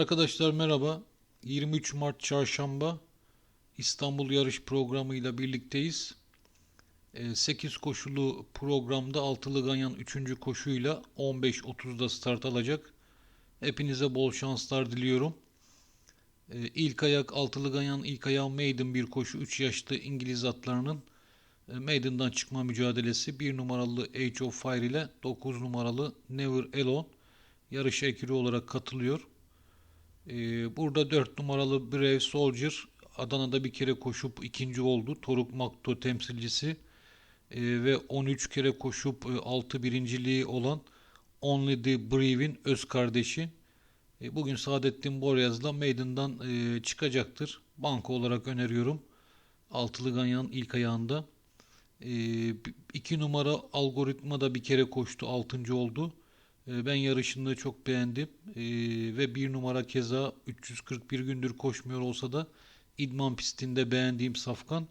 Arkadaşlar merhaba. 23 Mart Çarşamba İstanbul yarış programıyla birlikteyiz. 8 koşulu programda altılı ganyan 3. koşuyla 15.30'da start alacak. Hepinize bol şanslar diliyorum. Ee, İlk ayak altılı ganyan ilk ayağı maiden bir koşu 3 yaşlı İngiliz atlarının e, maiden'dan çıkma mücadelesi 1 numaralı Age of Fire ile 9 numaralı Never Alone yarış ekürü olarak katılıyor. Ee, burada 4 numaralı Brave Soldier Adana'da bir kere koşup ikinci oldu. Toruk Makto temsilcisi Ee, ve 13 kere koşup 6 birinciliği olan Only the Brave'in öz kardeşi. Ee, bugün Saadettin Boryaz'la Maiden'dan e, çıkacaktır. Banka olarak öneriyorum. Altılı Ganyan ilk ayağında. 2 numara algoritma da bir kere koştu. 6. oldu. Ee, Ben yarışını çok beğendim Ee, ve bir numara keza 341 gündür koşmuyor olsa da idman pistinde beğendiğim Safkan.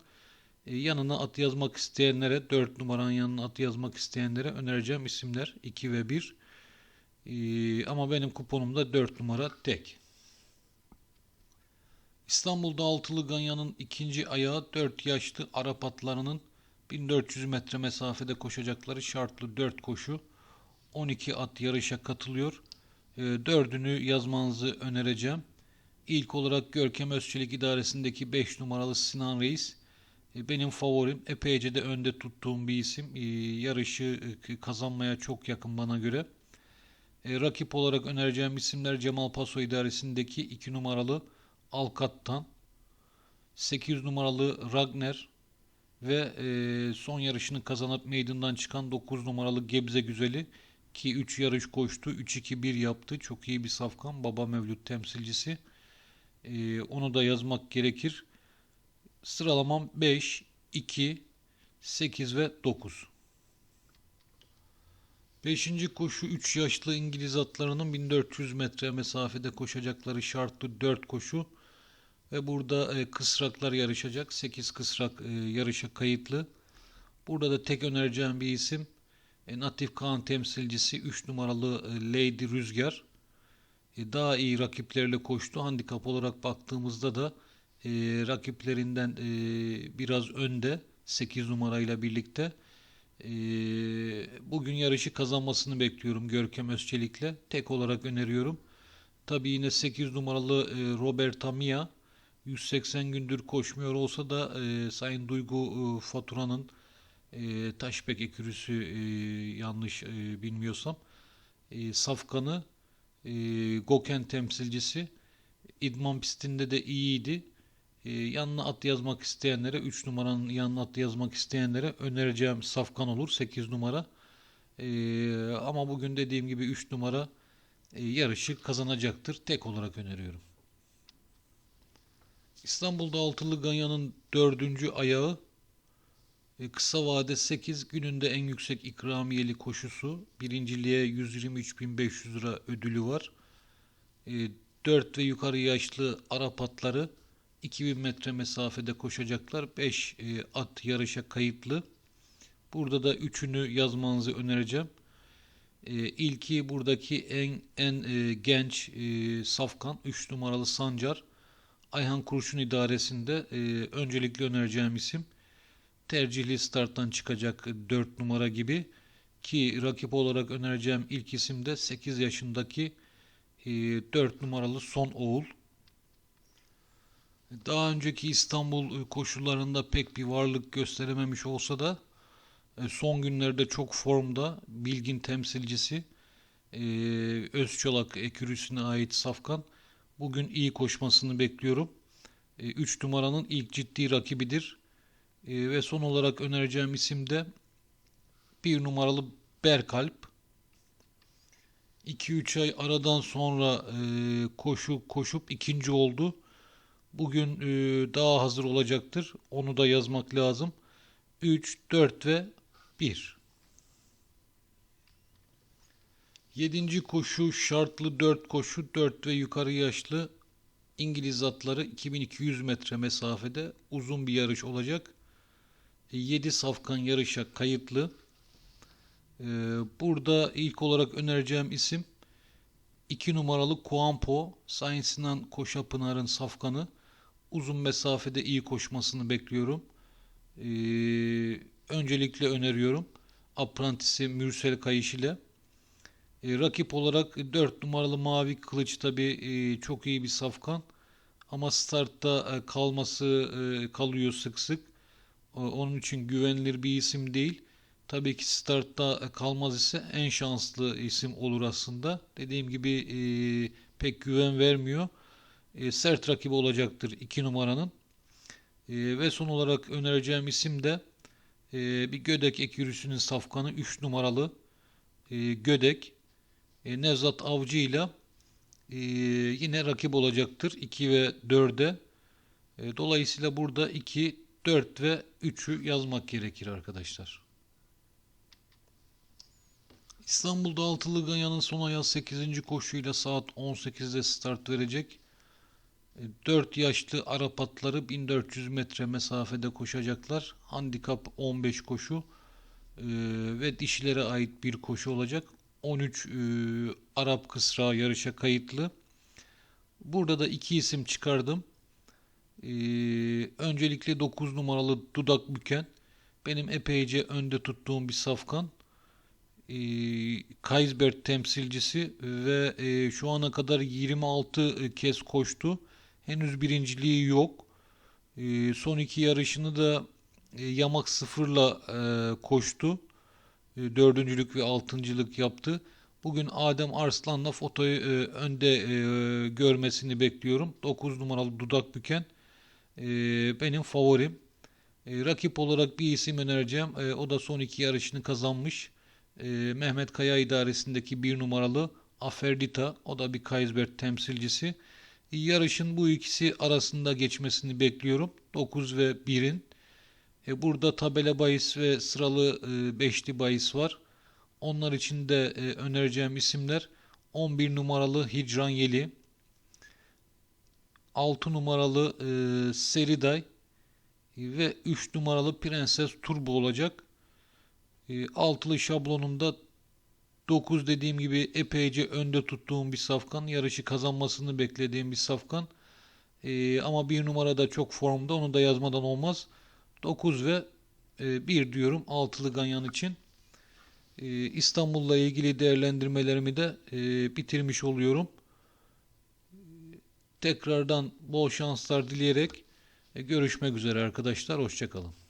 Ee, Yanına at yazmak isteyenlere 4 numaranın yanına at yazmak isteyenlere önereceğim isimler 2 ve 1. Ee, Ama benim kuponumda 4 numara tek. İstanbul'da altılı ganyanın ikinci ayağı 4 yaşlı Arap atlarının 1400 metre mesafede koşacakları şartlı 4 koşu. 12 at yarışa katılıyor. E, dördünü yazmanızı önereceğim. İlk olarak Görkem Özçelik idaresindeki 5 numaralı Sinan Reis. E, benim favorim. Epeyce de önde tuttuğum bir isim. E, yarışı kazanmaya çok yakın bana göre. E, rakip olarak önereceğim isimler Cemal Paso idaresindeki 2 numaralı Alkat'tan. 8 numaralı Ragner ve e, son yarışını kazanıp meydandan çıkan 9 numaralı Gebze Güzeli ki 3 yarış koştu. 3-2-1 yaptı. Çok iyi bir safkan. Baba Mevlüt temsilcisi. Ee, onu da yazmak gerekir. Sıralamam 5, 2, 8 ve 9. 5. koşu 3 yaşlı İngiliz atlarının 1400 metre mesafede koşacakları şartlı 4 koşu. Ve burada e, kısraklar yarışacak. 8 kısrak e, yarışa kayıtlı. Burada da tek önereceğim bir isim Natif Kaan temsilcisi 3 numaralı e, Lady Rüzgar e, daha iyi rakiplerle koştu. Handikap olarak baktığımızda da e, rakiplerinden e, biraz önde 8 numarayla birlikte. E, bugün yarışı kazanmasını bekliyorum Görkem Özçelik'le. Tek olarak öneriyorum. Tabii yine 8 numaralı e, Roberta Mia 180 gündür koşmuyor olsa da e, Sayın Duygu e, Fatura'nın e, Taşbek ekürüsü e, yanlış e, bilmiyorsam e, Safkan'ı e, Goken temsilcisi idman pistinde de iyiydi. E, yanına at yazmak isteyenlere 3 numaranın yanına at yazmak isteyenlere önereceğim Safkan olur 8 numara. E, ama bugün dediğim gibi 3 numara e, yarışı kazanacaktır. Tek olarak öneriyorum. İstanbul'da altılı Ganyan'ın dördüncü ayağı kısa vade 8 gününde en yüksek ikramiyeli koşusu. Birinciliğe 123.500 lira ödülü var. 4 ve yukarı yaşlı Arap atları 2000 metre mesafede koşacaklar. 5 e, at yarışa kayıtlı. Burada da üçünü yazmanızı önereceğim. E, ilki buradaki en en genç safkan 3 numaralı Sancar. Ayhan Kurşun idaresinde öncelikli önereceğim isim tercihli starttan çıkacak 4 numara gibi ki rakip olarak önereceğim ilk isim de 8 yaşındaki 4 e, numaralı Son Oğul. Daha önceki İstanbul koşullarında pek bir varlık gösterememiş olsa da e, son günlerde çok formda bilgin temsilcisi e, Özçolak ekürüsüne ait Safkan bugün iyi koşmasını bekliyorum. 3 numaranın ilk ciddi rakibidir. E, ve son olarak önereceğim isim de bir numaralı Berkalp. 2-3 ay aradan sonra e, koşu koşup ikinci oldu. Bugün e, daha hazır olacaktır. Onu da yazmak lazım. 3, 4 ve 1. 7. koşu şartlı 4 koşu 4 ve yukarı yaşlı İngiliz atları 2200 metre mesafede uzun bir yarış olacak. 7 safkan yarışa kayıtlı. Ee, burada ilk olarak önereceğim isim 2 numaralı Kuampo, Sayın Sinan Koşapınar'ın safkanı. Uzun mesafede iyi koşmasını bekliyorum. Ee, öncelikle öneriyorum. Aprantisi Mürsel Kayış ile. E, rakip olarak 4 numaralı Mavi Kılıç tabi e, çok iyi bir safkan. Ama startta e, kalması e, kalıyor sık sık. Onun için güvenilir bir isim değil. Tabii ki startta kalmaz ise en şanslı isim olur aslında. Dediğim gibi e, pek güven vermiyor. E, sert rakibi olacaktır 2 numaranın. E, ve son olarak önereceğim isim de e, bir Gödek ekürüsünün safkanı 3 numaralı e, Gödek. E, Nevzat Avcı ile e, yine rakip olacaktır 2 ve 4'e. E, dolayısıyla burada 2, 4 ve 3'ü yazmak gerekir arkadaşlar. İstanbul'da Altılı Ganyan'ın son ayağı 8. koşuyla saat 18'de start verecek. 4 yaşlı Arap atları 1400 metre mesafede koşacaklar. Handikap 15 koşu e, ve dişilere ait bir koşu olacak. 13 e, Arap kısrağı yarışa kayıtlı. Burada da iki isim çıkardım. E, öncelikle 9 numaralı Dudak Büken. Benim epeyce önde tuttuğum bir safkan. E, Kaysberg temsilcisi ve e, şu ana kadar 26 kez koştu. Henüz birinciliği yok. E, son iki yarışını da e, yamak sıfırla e, koştu. E, dördüncülük ve altıncılık yaptı. Bugün Adem Arslan'la fotoyu e, önde e, görmesini bekliyorum. 9 numaralı Dudak Büken e, benim favorim. E, rakip olarak bir isim önereceğim. E, o da son iki yarışını kazanmış. Mehmet Kaya idaresindeki bir numaralı Aferdita. O da bir Kaysberg temsilcisi. Yarışın bu ikisi arasında geçmesini bekliyorum. 9 ve 1'in. E, burada tabela bahis ve sıralı e, beşli bahis var. Onlar için de e, önereceğim isimler 11 numaralı Hicran Yeli, 6 numaralı e, Seriday ve 3 numaralı Prenses Turbo olacak. E, altılı şablonumda 9 dediğim gibi epeyce önde tuttuğum bir safkan. Yarışı kazanmasını beklediğim bir safkan. E, ama bir numarada çok formda. Onu da yazmadan olmaz. 9 ve e, 1 diyorum altılı ganyan için. E, İstanbul'la ilgili değerlendirmelerimi de e, bitirmiş oluyorum. Tekrardan bol şanslar dileyerek e, görüşmek üzere arkadaşlar. Hoşçakalın.